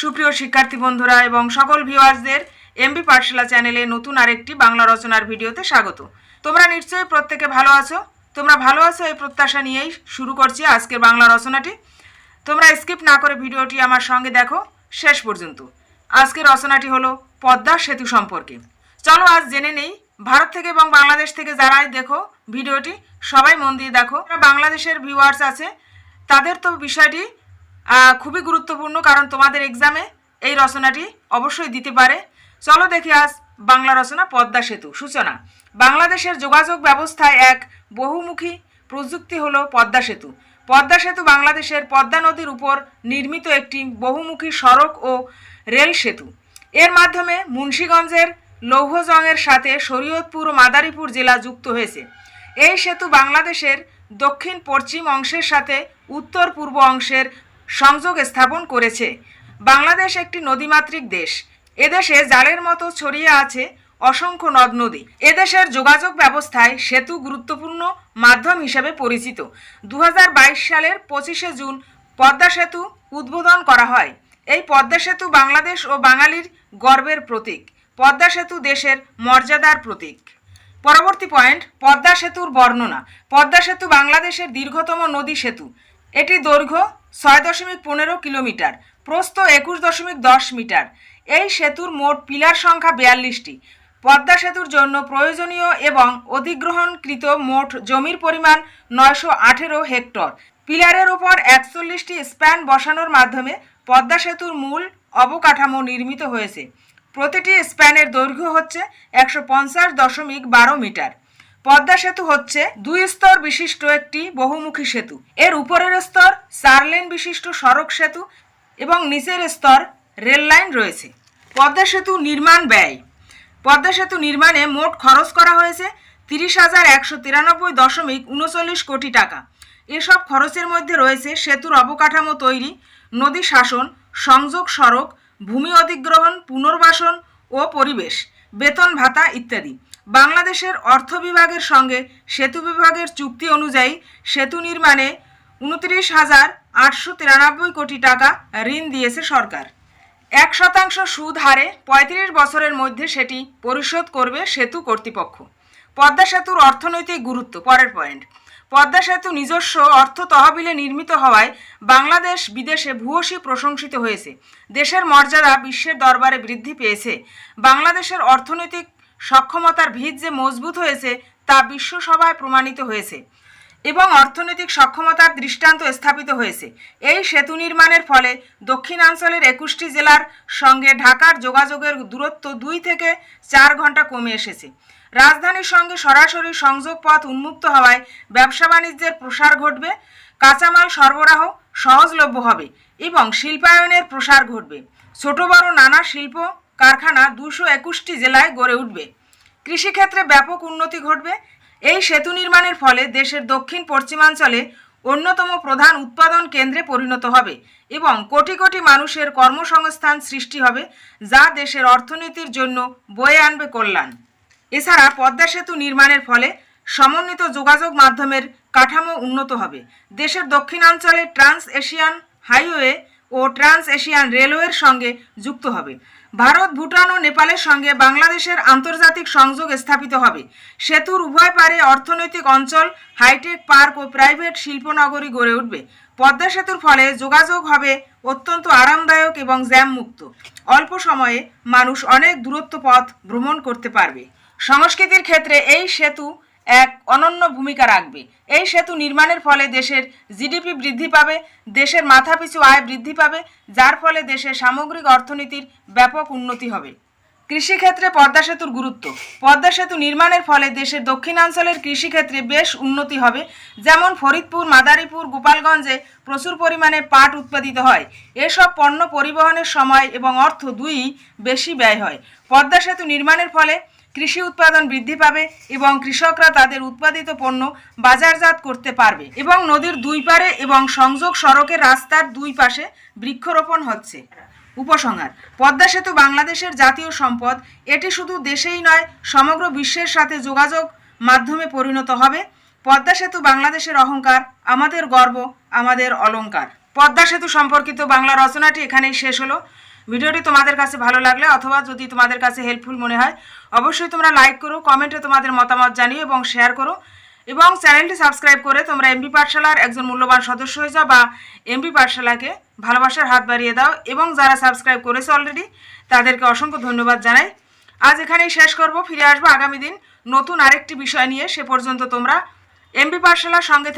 সুপ্রিয় শিক্ষার্থী বন্ধুরা এবং সকল ভিউয়ার্সদের এমবি পাঠশালা চ্যানেলে নতুন আরেকটি বাংলা রচনার ভিডিওতে স্বাগত। তোমরা নিশ্চয়ই প্রত্যেকে ভালো আছো? তোমরা ভালো আছো এই প্রত্যাশা নিয়েই শুরু করছি আজকের বাংলা রচনাটি। তোমরা স্কিপ না করে ভিডিওটি আমার সঙ্গে দেখো, শেষ পর্যন্ত। আজকের রচনাটি হলো পদ্মা সেতু সম্পর্কে। চলো আজ জেনে নেই, ভারত থেকে এবং বাংলাদেশ থেকে যারাই দেখো ভিডিওটি, সবাই মন দিয়ে দেখো। বাংলাদেশের ভিউয়ার্স আছে, তাদের তো বিষয়টি খুবই গুরুত্বপূর্ণ, কারণ তোমাদের এক্সামে এই রচনাটি অবশ্যই দিতে পারে। চলো দেখি আজ বাংলা রচনা পদ্মা সেতু। সূচনা, বাংলাদেশের যোগাযোগ ব্যবস্থায় এক বহুমুখী প্রযুক্তি হলো পদ্মা সেতু। পদ্মা সেতু বাংলাদেশের পদ্মা নদীর উপর নির্মিত একটি বহুমুখী সড়ক ও রেল সেতু। এর মাধ্যমে মুন্সীগঞ্জের লৌহজংয়ের সাথে শরীয়তপুর ও মাদারীপুর জেলা যুক্ত হয়েছে। এই সেতু বাংলাদেশের দক্ষিণ পশ্চিম অংশের সাথে উত্তর পূর্ব অংশের সংযোগ স্থাপন করেছে। বাংলাদেশ একটি নদীমাতৃক দেশ। এদেশে জালের মতো ছড়িয়ে আছে অসংখ্য নদ নদী এদেশের যোগাযোগ ব্যবস্থায় সেতু গুরুত্বপূর্ণ মাধ্যম হিসেবে পরিচিত। দু হাজার বাইশ সালের পঁচিশে জুন পদ্মা সেতু উদ্বোধন করা হয়। এই পদ্মা সেতু বাংলাদেশ ও বাঙালির গর্বের প্রতীক। পদ্মা সেতু দেশের মর্যাদার প্রতীক। পরবর্তী পয়েন্ট, পদ্মা সেতুর বর্ণনা। পদ্মা সেতু বাংলাদেশের দীর্ঘতম নদী সেতু। এটি দৈর্ঘ্য ছয় দশমিক পনেরো কিলোমিটার, প্রস্থ একুশ দশমিক দশ মিটার। এই সেতুর মোট পিলার সংখ্যা বিয়াল্লিশটি। পদ্মা সেতুর জন্য প্রয়োজনীয় এবং অধিগ্রহণকৃত মোট জমির পরিমাণ নয়শো আঠেরো হেক্টর। পিলারের উপর একচল্লিশটি স্প্যান বসানোর মাধ্যমে পদ্মা সেতুর মূল অবকাঠামো নির্মিত হয়েছে। প্রতিটি স্প্যানের দৈর্ঘ্য হচ্ছে একশো পঞ্চাশ দশমিক বারো মিটার। পদ্মা সেতু হচ্ছে দুই স্তর বিশিষ্ট একটি বহুমুখী সেতু। এর উপরের স্তর চার লেন বিশিষ্ট সড়ক সেতু এবং নিচের স্তর রেল লাইন রয়েছে। পদ্মা সেতু নির্মাণ ব্যয়। পদ্মা সেতু নির্মাণে মোট খরচ করা হয়েছে তিরিশ হাজার একশো তিরানব্বই দশমিক উনচল্লিশ কোটি টাকা। এসব খরচের মধ্যে রয়েছে সেতুর অবকাঠামো তৈরি, নদী শাসন, সংযোগ সড়ক, ভূমি অধিগ্রহণ, পুনর্বাসন ও পরিবেশ, বেতন ভাতা ইত্যাদি। বাংলাদেশের অর্থ বিভাগের সঙ্গে সেতু বিভাগের চুক্তি অনুযায়ী সেতু নির্মাণে উনত্রিশ হাজার আটশো তিরানব্বই কোটি টাকা ঋণ দিয়েছে সরকার। এক শতাংশ সুদ হারে পঁয়ত্রিশ বছরের মধ্যে সেটি পরিশোধ করবে সেতু কর্তৃপক্ষ। পদ্মা সেতুর অর্থনৈতিক গুরুত্ব, পরের পয়েন্ট। পদ্মা সেতু নিজস্ব অর্থ তহবিলে নির্মিত হওয়ায় বাংলাদেশ বিদেশে ভূয়সী প্রশংসিত হয়েছে। দেশের মর্যাদা বিশ্বের দরবারে বৃদ্ধি পেয়েছে। বাংলাদেশের অর্থনৈতিক সক্ষমতার ভিত যে মজবুত হয়েছে তা বিশ্বসভায় প্রমাণিত হয়েছে এবং অর্থনৈতিক সক্ষমতার দৃষ্টান্ত স্থাপিত হয়েছে। এই সেতু নির্মাণের ফলে দক্ষিণাঞ্চলের একুশটি জেলার সঙ্গে ঢাকার যোগাযোগের দূরত্ব দুই থেকে চার ঘণ্টা কমে এসেছে। রাজধানীর সঙ্গে সরাসরি সংযোগ পথ উন্মুক্ত হওয়ায় ব্যবসা বাণিজ্যের প্রসার ঘটবে, কাঁচামাল সরবরাহ সহজলভ্য হবে এবং শিল্পায়নের প্রসার ঘটবে। ছোট বড় নানা শিল্প কারখানা দুশো একুশটি জেলায় গড়ে উঠবে। কৃষিক্ষেত্রে ব্যাপক উন্নতি ঘটবে। এই সেতু নির্মাণের ফলে দেশের দক্ষিণ পশ্চিমাঞ্চলে অন্যতম প্রধান উৎপাদন কেন্দ্রে পরিণত হবে এবং কোটি কোটি মানুষের কর্মসংস্থান সৃষ্টি হবে, যা দেশের অর্থনীতির জন্য বয়ে আনবে কল্যাণ। এছাড়া পদ্মা সেতু নির্মাণের ফলে সমন্বিত যোগাযোগ মাধ্যমের কাঠামো উন্নত হবে। দেশের দক্ষিণাঞ্চলে ট্রান্স এশিয়ান হাইওয়ে ও ট্রান্স এশিয়ান রেলওয়ের সঙ্গে যুক্ত হবে। ভারত, ভুটান ও নেপালের সঙ্গে বাংলাদেশের আন্তর্জাতিক সংযোগ স্থাপিত হবে। সেতুর উভয় পারে অর্থনৈতিক অঞ্চল, হাইটেক পার্ক ও প্রাইভেট শিল্পনগরী গড়ে উঠবে। পদ্মা সেতুর ফলে যোগাযোগ হবে অত্যন্ত আরামদায়ক এবং জ্যাম মুক্ত অল্প সময়ে মানুষ অনেক দূরত্ব পথ ভ্রমণ করতে পারবে। সংস্কৃতির ক্ষেত্রে এই সেতু এক অনন্য ভূমিকা রাখবে। এই সেতু নির্মাণের ফলে দেশের জিডিপি বৃদ্ধি পাবে, দেশের মাথাপিছু আয় বৃদ্ধি পাবে, যার ফলে দেশের সামগ্রিক অর্থনীতির ব্যাপক উন্নতি হবে। কৃষিক্ষেত্রে পদ্মা সেতুর গুরুত্ব। পদ্মা সেতু নির্মাণের ফলে দেশের দক্ষিণাঞ্চলের কৃষিক্ষেত্রে বেশ উন্নতি হবে। যেমন ফরিদপুর, মাদারীপুর, গোপালগঞ্জে প্রচুর পরিমাণে পাট উৎপাদিত হয়। এসব পণ্য পরিবহনের সময় এবং অর্থ দুইই বেশি ব্যয় হয়। পদ্মা সেতু নির্মাণের ফলে কৃষি উৎপাদন বৃদ্ধি পাবে এবং কৃষকরা তাদের উৎপাদিত পণ্য বাজারজাত করতে পারবে এবং নদীর দুই পারে এবং সংযোগ সড়কের রাস্তার দুই পাশে বৃক্ষরোপণ হচ্ছে। উপসংহার, পদ্মা সেতু বাংলাদেশের জাতীয় সম্পদ। এটি শুধু দেশেই নয়, সমগ্র বিশ্বের সাথে যোগাযোগ মাধ্যমে পরিণত হবে। পদ্মা সেতু বাংলাদেশের অহংকার, আমাদের গর্ব, আমাদের অলংকার। পদ্মা সেতু সম্পর্কিত বাংলা রচনাটি এখানেই শেষ হলো। ভিডিওটি তোমাদের কাছে ভালো লাগলে অথবা যদি তোমাদের কাছে হেল্পফুল মনে হয়, অবশ্যই তোমরা লাইক করো কমেন্টে তোমাদের মতামত জানিও এবং শেয়ার করো এবং চ্যানেলটি সাবস্ক্রাইব করে তোমরা এমবি পাঠশালার একজন মূল্যবান সদস্য হয়ে যাও বা এমবি পাঠশালাকে ভালোবাসার হাত বাড়িয়ে দাও এবং যারা সাবস্ক্রাইব করেছে অলরেডি তাদেরকে অসংখ্য ধন্যবাদ জানাই। আজ এখানেই শেষ করব, ফিরে আসব আগামী দিন নতুন আরেকটি বিষয় নিয়ে, সে পর্যন্ত তোমরা এমবি পাঠশালার সঙ্গে থেকে